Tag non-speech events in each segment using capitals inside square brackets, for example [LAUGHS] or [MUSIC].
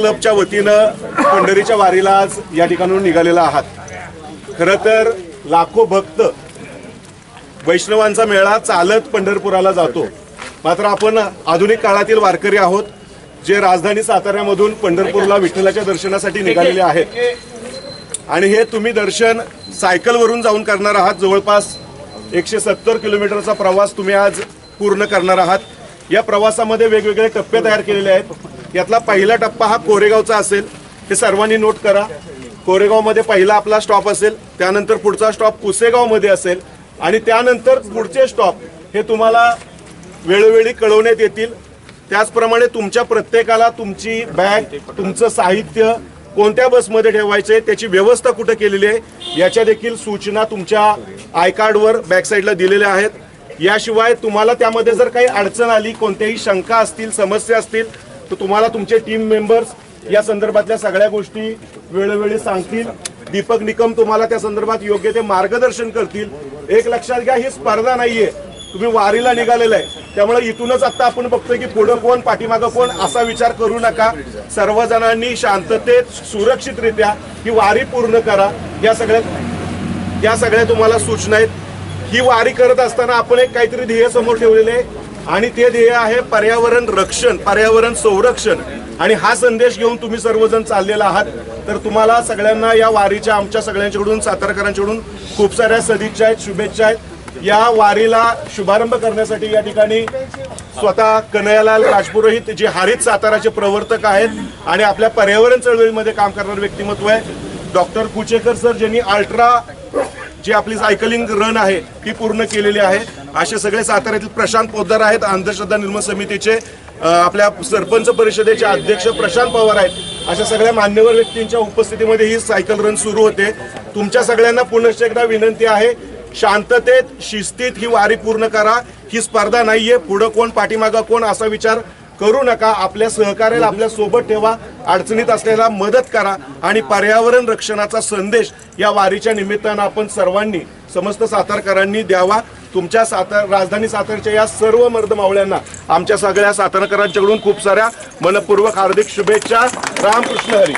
क्लबच्या वतीनं पंढरीच्या वारीला आज या ठिकाणून निघालेला आहात. खरं तर लाखो भक्त वैष्णवांचा मेळा चालत पंढरपुराला जातो. मात्र आपण आधुनिक काळातील वारकरी आहोत जे राजधानी साताऱ्यामधून पंढरपूरला विठ्ठलाच्या दर्शनासाठी निघालेले आहेत. आणि हे तुम्ही दर्शन सायकलवरून जाऊन करणार आहात. जवळपास एकशे सत्तर किलोमीटरचा प्रवास तुम्ही आज पूर्ण करणार आहात. या प्रवासामध्ये वेगवेगळे टप्पे तयार केलेले आहेत. यातला पहिला टप्पा हा कोरेगावचा असेल. हे सर्वांनी नोट करा. कोरेगावमध्ये पहिला आपला स्टॉप असेल. त्यानंतर पुढचा स्टॉप कुसेगावमध्ये असेल. आणि त्यानंतर पुढचे स्टॉप हे तुम्हाला वेळोवेळी कळवण्यात येतील. त्याचप्रमाणे तुमच्या प्रत्येकाला तुमची बॅग तुमचं साहित्य कोणत्या बसमध्ये ठेवायचे त्याची व्यवस्था कुठं केलेली आहे याच्या देखील सूचना तुमच्या आय कार्डवर बॅक साईडला दिलेल्या आहेत. याशिवाय तुम्हाला त्यामध्ये जर काही अडचण आली कोणत्याही शंका असतील समस्या असतील तर तुम्हाला तुमचे टीम मेंबर्स या संदर्भातल्या सगळ्या गोष्टी वेळोवेळी सांगतील. दीपक निकम तुम्हाला त्या संदर्भात योग्य ते मार्गदर्शन करतील. एक लक्षात घ्या ही स्पर्धा नाहीये. तुम्ही वारीला निघालेला आहे. त्यामुळे इथूनच आता आपण बघतोय की पुढं कोण पाठीमागं कोण असा विचार करू नका. सर्वजणांनी शांततेत सुरक्षितरित्या ही वारी पूर्ण करा. या सगळ्या या सगळ्या तुम्हाला सूचना आहेत. ही वारी करत असताना आपण एक काहीतरी ध्येय समोर ठेवलेले आहे. आणि ते ध्येय आहे पर्यावरण रक्षण पर्यावरण संरक्षण. आणि हा संदेश घेऊन तुम्ही सर्वजण चाललेला आहात. तर तुम्हाला सगळ्यांना या वारीच्या आमच्या सगळ्यांच्याकडून सातारकरांच्याकडून खूप साऱ्या सदिच्छा आहेत शुभेच्छा आहेत. या वारीला शुभारंभ करण्यासाठी या ठिकाणी स्वतः कन्हैयालाल राजपुरोहित जे हरित साताराचे प्रवर्तक आहेत आणि आपल्या पर्यावरण चळवळीमध्ये काम करणारं व्यक्तिमत्व आहे. डॉक्टर कुचेकर सर ज्यांनी अल्ट्रा जी आपली सायकलिंग रन आहे ती पूर्ण केलेली आहे. असे सगळे साताऱ्यातील प्रशांत पोद्दार आहेत अंधश्रद्धा निर्मूलन समितीचे आपल्या सरपंच परिषदेचे अध्यक्ष प्रशांत पवार आहेत. अशा सगळ्या मान्यवर व्यक्तींच्या उपस्थितीमध्ये ही सायकल रन सुरू होते. तुमच्या सगळ्यांना पुनश्च एकदा विनंती आहे शांततेत शिस्तीत ही वारी पूर्ण करा. ही स्पर्धा नाहीये पुढं कोण पाठीमागा कोण असा विचार करू नका. आपल्या सहकार्याला आपल्यासोबत ठेवा. अडचणीत असलेला मदत करा. आणि पर्यावरण रक्षणाचा संदेश या वारीच्या निमित्तानं आपण सर्वांनी समस्त सातारकरांनी द्यावा. तुमच्या सातार राजधानी सातारच्या या सर्व मर्दमावळ्यांना आमच्या सगळ्या सातारकरांच्याकडून खूप साऱ्या मनपूर्वक हार्दिक शुभेच्छा. रामकृष्ण हरी.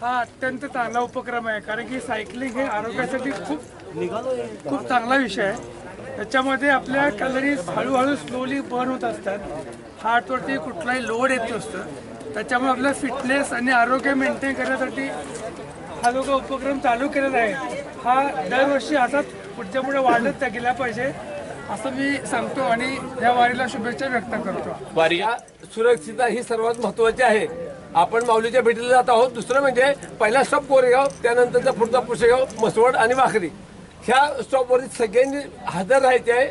हा अत्यंत चांगला उपक्रम आहे कारण की सायकलिंग हे आरोग्यासाठी खूप खूप चांगला विषय आहे. त्याच्यामध्ये आपल्या कॅलरीज हळूहळू स्लोली बर्न होत असतात. हार्टवरती कुठलाही लोड येत नसतं. त्याच्यामुळे आपलं फिटनेस आणि आरोग्य मेंटेन करण्यासाठी हा लोक उपक्रम चालू केलेला आहे. हा दरवर्षी असाच पुढच्या पुढे वाढत गेला पाहिजे असं मी सांगतो आणि या वारीला शुभेच्छा व्यक्त करतो. वारी सुरक्षितता ही सर्वात महत्वाची आहे. आपण माऊलीच्या भेटीला जात आहोत. दुसरं म्हणजे पहिला स्टॉप कोरेगाव त्यानंतरचा पुढचा पुसेगाव मसवड आणि वाखरी ह्या स्टॉपवरती सगळ्यांनी हजर राहायचे आहे.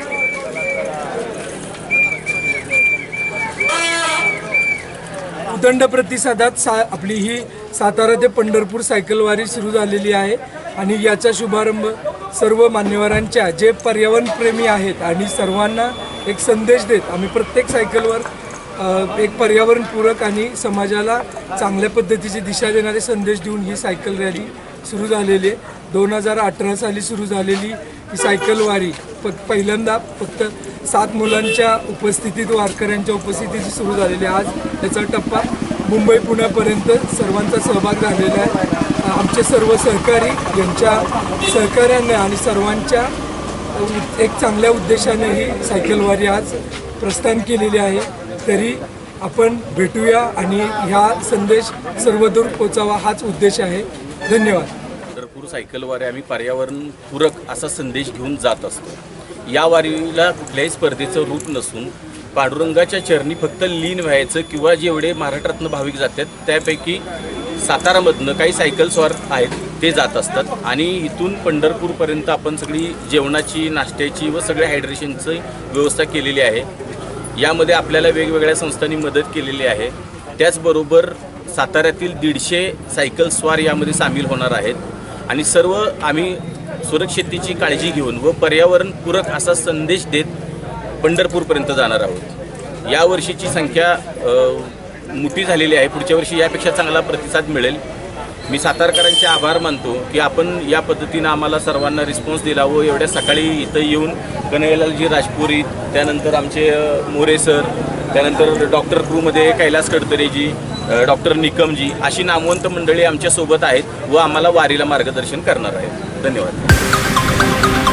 उदंड प्रतिसादात सा आपली ही सातारा ते पंढरपूर सायकलवारी सुरू झालेली आहे. आणि याचा शुभारंभ सर्व मान्यवरांच्या जे पर्यावरणप्रेमी आहेत आणि सर्वांना एक संदेश देत आम्ही प्रत्येक सायकलवर एक पर्यावरणपूरक आणि समाजाला चांगल्या पद्धतीची दिशा देणारे संदेश देऊन ही सायकल रॅली सुरू झालेली आहे. दोन हजार अठरा साली सुरू झालेली ही सायकलवारी प पहिल्यांदा फक्त सात मुलांच्या उपस्थितीत वारकऱ्यांच्या उपस्थितीत सुरू झालेली आहे आज. त्याचा टप्पा मुंबई पुण्यापर्यंत सर्वांचा सहभाग झालेला आहे. आमचे सर्व सहकारी यांच्या सहकार्याने आणि सर्वांच्या एक चांगल्या उद्देशाने ही सायकलवारी आज प्रस्थान केलेली आहे. तरी आपण भेटूया आणि ह्या संदेश सर्वदूर पोचावा हाच उद्देश आहे. धन्यवाद. पंढरपूर सायकलवारी आम्ही पर्यावरणपूरक असा संदेश घेऊन जात असतो. या वारीला कुठल्याही स्पर्धेचं रूप नसून पांडुरंगाच्या चरणी फक्त लीन व्हायचं किंवा जेवढे महाराष्ट्रातनं भाविक जातात त्यापैकी सातारामधनं काही सायकल स्वार आहेत ते जात असतात. आणि इथून पंढरपूरपर्यंत आपण सगळी जेवणाची नाश्त्याची व सगळ्या हायड्रेशनची व्यवस्था केलेली आहे. यामध्ये आपल्याला वेगवेगळ्या संस्थांनी मदत केलेली आहे. त्याचबरोबर साताऱ्यातील दीडशे सायकल स्वार यामध्ये सामील होणार आहेत. आणि सर्व आम्ही सुरक्षिततेची काळजी घेऊन व पर्यावरणपूरक असा संदेश देत पंढरपूरपर्यंत जाणार आहोत. या वर्षीची संख्या मोठी झालेली आहे. पुढच्या वर्षी यापेक्षा चांगला प्रतिसाद मिळेल. मी सातारकरांचे आभार मानतो की आपण या पद्धतीनं आम्हाला सर्वांना रिस्पॉन्स दिला व एवढ्या सकाळी इथं येऊन कन्हैयालालजी राजपुरी त्यानंतर आमचे मोरे सर त्यानंतर डॉक्टर क्रूमध्ये कैलास कडतरेजी डॉक्टर निकमजी अशी नामवंत मंडळी आमच्यासोबत आहेत व आम्हाला वारीला मार्गदर्शन करणार आहेत. धन्यवाद.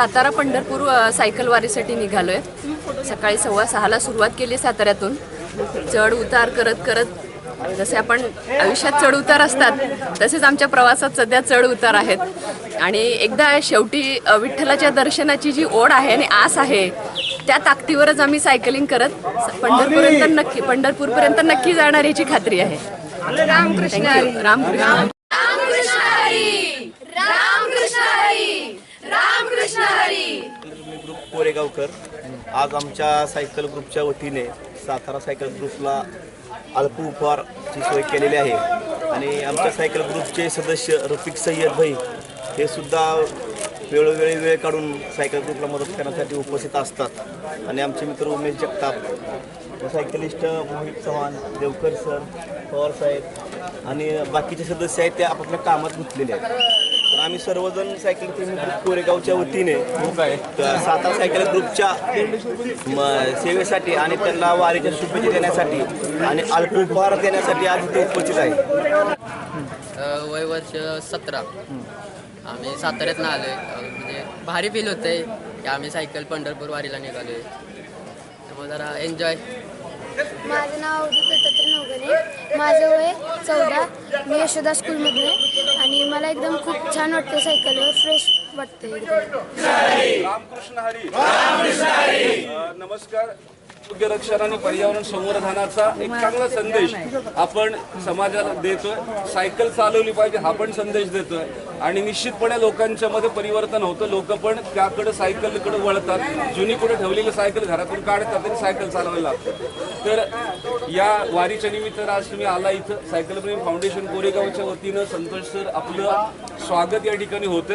सातारा पंढरपूर सायकल वारीसाठी निघालो आहे सकाळी सव्वा सहाला सुरुवात केली साताऱ्यातून. चढ उतार करत करत जसे आपण आयुष्यात चढ उतार असतात तसेच आमच्या प्रवासात सध्या चढ उतार आहेत. आणि एकदा शेवटी विठ्ठलाच्या दर्शनाची जी ओढ आहे आणि आस आहे त्या ताकदीवरच आम्ही सायकलिंग करत पंढरपूरपर्यंत नक्की पंढरपूरपर्यंत नक्की जाणार याची खात्री आहे. रामकृष्ण. रामकृष्ण. कोरेगावकर आज आमच्या सायकल ग्रुपच्या वतीने सातारा सायकल ग्रुपला अल्प उपहारची सोय केलेली आहे. आणि आमच्या सायकल ग्रुपचे सदस्य रफिक सय्यद भाई हे सुद्धा वेळोवेळी वेळ काढून सायकल ग्रुपला मदत करण्यासाठी उपस्थित असतात. आणि आमचे मित्र उमेश जगताप सायकलिस्ट मोहित चव्हाण देवकर सर पवार साहेब आणि बाकीचे सदस्य आहेत ते आपापल्या कामात गुंतलेले आहेत. तर आम्ही सर्वजण सायकल प्रेमी ग्रुप कोरेगावच्या वतीने तर सातारा सायकल ग्रुपच्या म- सेवेसाठी आणि त्यांना वारीच्या शुभेच्छा देण्यासाठी आणि अल्प उपहार देण्यासाठी आज इथे उपस्थित आहे. वय वर्ष सतरा. आम्ही साताऱ्यातनं आलो आहे म्हणजे भारी फील होतं आहे की आम्ही सायकल पंढरपूर वारीला निघालो आहे त्यामुळे जरा एन्जॉय माझं नाव नवगणे. माझं वय चौदा. मी यशोदा स्कूलमधून आणि मला एकदम खूप छान वाटतं सायकलवर फ्रेश वाटतं. रामकृष्ण हरी. नमस्कार. रक्षण आणि पर्यावरण संवर्धनाचा एक चांगला संदेश आपण समाजाला देतोय. सायकल चालवली पाहिजे हा पण संदेश देतोय. आणि निश्चितपणे लोकांच्या मध्ये परिवर्तन होतं. लोक पण त्याकडे सायकलकडे वळतात. जुनी कुठे ठेवलेली सायकल घरातून काढतात आणि सायकल चालवायला लागतात. तर या वारीच्या निमित्त आज तुम्ही आला इथं. सायकल प्रेमी फाउंडेशन कोरेगावच्या वतीनं संतोष सर आपलं स्वागत या ठिकाणी होतं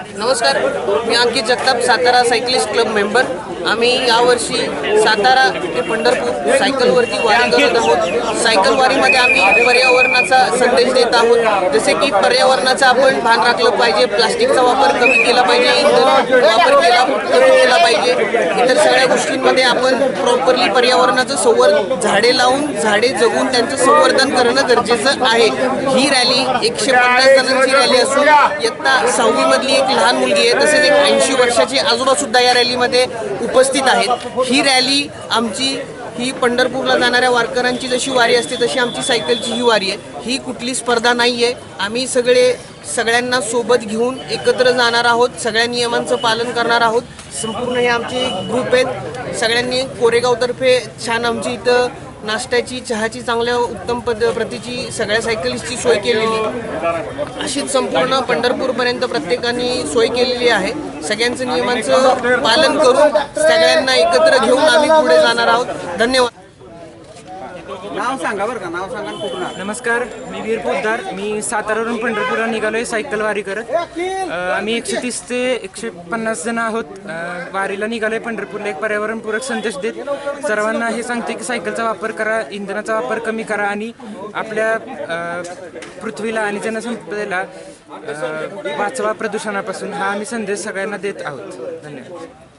नमस्कार मी Ankit Jagtap Satara cyclist club member आम्ही यावर्षी सातारा ते पंढरपूर सायकलवरती वारी करत आहोत. सायकल वारीमध्ये आम्ही पर्यावरणाचा संदेश देत आहोत. जसे की पर्यावरणाचा आपण भान राखलं पाहिजे प्लास्टिकचा वापर कमी केला पाहिजे इंधन वापर केला कमी केला पाहिजे. इतर सगळ्या गोष्टींमध्ये आपण प्रॉपरली पर्यावरणाचं संवर्धन झाडे लावून झाडे जगून त्यांचं संवर्धन करणं गरजेचं आहे. ही रॅली एकशे पन्नास जणांची रॅली असून इयत्ता सहावी मधली एक लहान मुलगी आहे. तसेच एक ऐंशी वर्षाची आजोबा सुद्धा या रॅलीमध्ये उपस्थित आहेत. ही रॅली आमची ही पंढरपूरला जाणाऱ्या वारकऱ्यांची जशी वारी असते तशी आमची सायकलची ही वारी आहे. ही कुठली स्पर्धा नाही आहे आम्ही सगळे सगळ्यांना सोबत घेऊन एकत्र जाणार आहोत. सगळ्या नियमांचं पालन करणार आहोत. संपूर्ण हे आमचे ग्रुप आहेत. सगळ्यांनी कोरेगावतर्फे छान आमची इथं नाश्त्याची चहाची चांगल्या उत्तम पद प्रतीची सगळ्या सायकलिस्टची सोय केलेली. अशीच संपूर्ण पंढरपूरपर्यंत प्रत्येकाने सोय केलेली आहे. सगळ्यांचं नियमांचं पालन करून सगळ्यांना एकत्र घेऊन आम्ही पुढे जाणार आहोत. धन्यवाद. नमस्कार मी वीर पोद्दार मी सातारावरून पंढरपूरला निघालोय सायकल वारी करत अ, आम्ही एकशे तीस ते एकशे पन्नास जण आहोत. अ, वारीला निघालोय पंढरपूरला एक पर्यावरणपूरक संदेश देत. सर्वांना हे सांगते की सायकलचा वापर करा इंधनाचा वापर कमी करा आणि आपल्या अ, पृथ्वीला आणि जनसंपदेला अ, वाचवा प्रदूषणापासून हा आम्ही संदेश सगळ्यांना देत आहोत. धन्यवाद.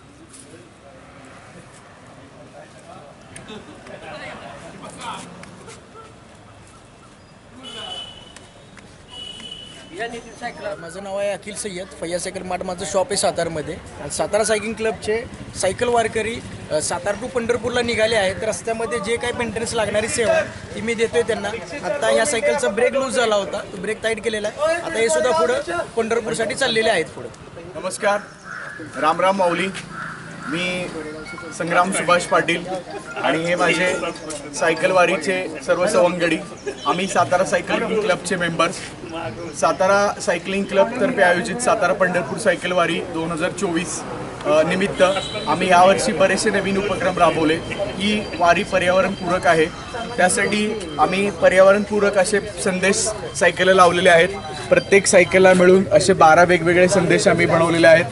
माझं नाव आहे अखिल सय्यद. फैया सायकल मार्ट माझं शॉप आहे सातारमध्ये. आणि सातारा सायकलिंग क्लबचे सायकल वारकरी सातारा टू पंढरपूरला निघाले आहेत. रस्त्यामध्ये जे काही मेंटेनन्स लागणारी सेवा ती मी देतोय त्यांना. आता ह्या सायकलचा ब्रेक लूज झाला होता. तो ब्रेक टाईट केलेला आहे. आता हे सुद्धा पुढं पंढरपूरसाठी चाललेले आहेत पुढं. नमस्कार. रामराम माऊली. मी संग्राम सुभाष पाटील आणि हे माझे सायकलवारीचे सर्व सवंगडी. आम्ही सातारा सायकल क्लबचे मेंबर्स सातारा सायकलिंग क्लबतर्फे आयोजित सातारा पंढरपूर सायकलवारी दोन हजार चोवीस निमित्त आम्ही यावर्षी बरेचसे नवीन उपक्रम राबवले. ही वारी पर्यावरणपूरक आहे. त्यासाठी आम्ही पर्यावरणपूरक असे संदेश सायकलला लावलेले आहेत. प्रत्येक सायकलला मिळून असे बारा वेगवेगळे संदेश आम्ही बनवलेले आहेत.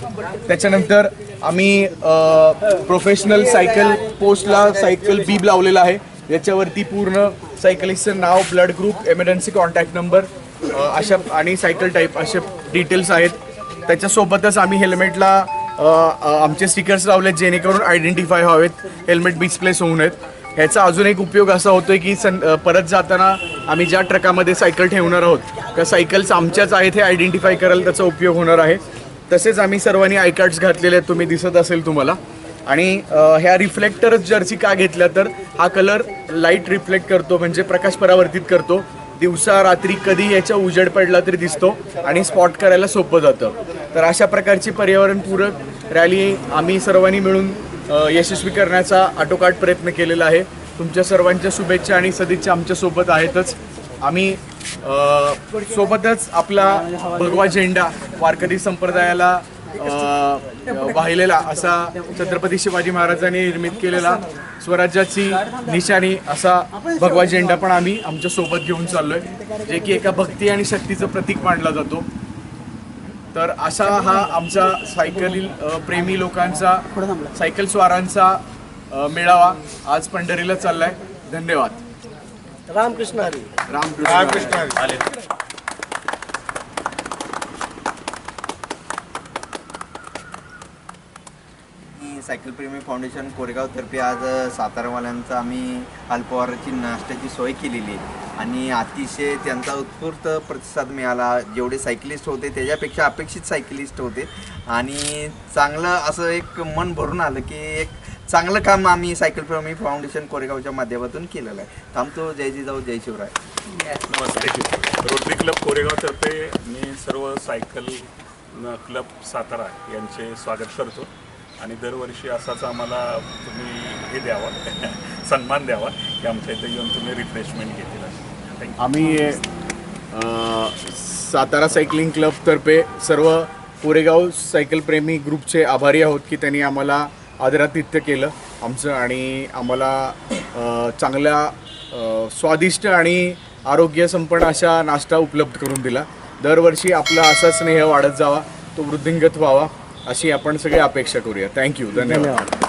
त्याच्यानंतर आम्ही प्रोफेशनल सायकल पोस्टला सायकल बीब लावलेला आहे. याच्यावरती पूर्ण सायकलिस्टचं नाव blood group emergency contact number अशा आणि सायकल टाईप असे डिटेल्स आहेत. त्याच्यासोबतच आम्ही हेल्मेटला आमचे स्टिकर्स लावलेत जेणेकरून आयडेंटिफाय व्हावेत. हेल्मेट मिसप्लेस होऊ नयेत. ह्याचा अजून एक उपयोग असा होतो आहे की सं परत जाताना आम्ही ज्या ट्रकामध्ये सायकल ठेवणार आहोत त्या सायकल्स आमच्याच आहेत हे आयडेंटिफाय करायला त्याचा उपयोग होणार आहे. तसेच आम्ही सर्वांनी आय कार्ड्स घातलेले आहेत तुम्ही दिसत असेल तुम्हाला. आणि ह्या रिफ्लेक्टरच जर्सी का घेतल्या तर हा कलर लाइट रिफ्लेक्ट करतो म्हणजे प्रकाश परावर्तित करतो. दिवसा रात्री कधी याच्या उजेड पडला तरी दिसतो आणि स्पॉट करायला सोपं जातं. तर अशा प्रकारची पर्यावरणपूरक रॅली आम्ही सर्वांनी मिळून यशस्वी करण्याचा आटोकाट प्रयत्न केलेला आहे. तुमच्या सर्वांच्या शुभेच्छा आणि सदिच्छा आमच्यासोबत आहेतच. आम्ही सोबतच आपला भगवा झेंडा वारकरी संप्रदायाला वाहिलेला असा छत्रपती शिवाजी महाराजांनी निर्मित केलेला स्वराज्याची निशाणी असा भगवा झेंडा पण आम्ही आमच्यासोबत घेऊन चाललोय जे की एका भक्ती आणि शक्तीचं प्रतीक मानला जातो. तर असा हा आमचा सायकल प्रेमी लोकांचा सायकल स्वारांचा मेळावा आज पंढरीला चाललाय. धन्यवाद. रामकृष्ण हरी. रामकृष्ण मी सायकल प्रेमी फाउंडेशन कोरेगावतर्फे आज सातारावाल्यांचा आम्ही अल्पवाराची नाश्त्याची सोय केलेली आहे. आणि अतिशय त्यांचा उत्स्फूर्त प्रतिसाद मिळाला. जेवढे सायकलिस्ट होते त्याच्यापेक्षा अपेक्षित सायकलिस्ट होते. आणि चांगलं असं एक मन भरून आलं की एक चांगलं काम आम्ही सायकल प्रेमी फाउंडेशन कोरेगावच्या माध्यमातून केलेलं आहे. थांबतो. जय जिजाऊ जय शिवराय. नमस्ते. रोटरी क्लब कोरेगावतर्फे मी सर्व सायकल क्लब सातारा यांचे स्वागत करतो. आणि दरवर्षी असाच आम्हाला तुम्ही हे द्यावा [LAUGHS] सन्मान द्यावा की आमच्या इथे येऊन तुम्ही रिफ्रेशमेंट घेतील थँक्यू आम्ही सातारा सायकलिंग क्लबतर्फे सर्व कोरेगाव सायकलप्रेमी ग्रुपचे आभारी आहोत की त्यांनी आम्हाला आदरातिथ्य केलं आमचं आणि आम्हाला चांगल्या स्वादिष्ट आणि आरोग्यसंपन्न अशा नाश्ता उपलब्ध करून दिला. दरवर्षी आपला असा स्नेह वाढत जावा तो वृद्धिंगत व्हावा. अशी आपण सगळी अपेक्षा करूया. थँक्यू धन्यवाद.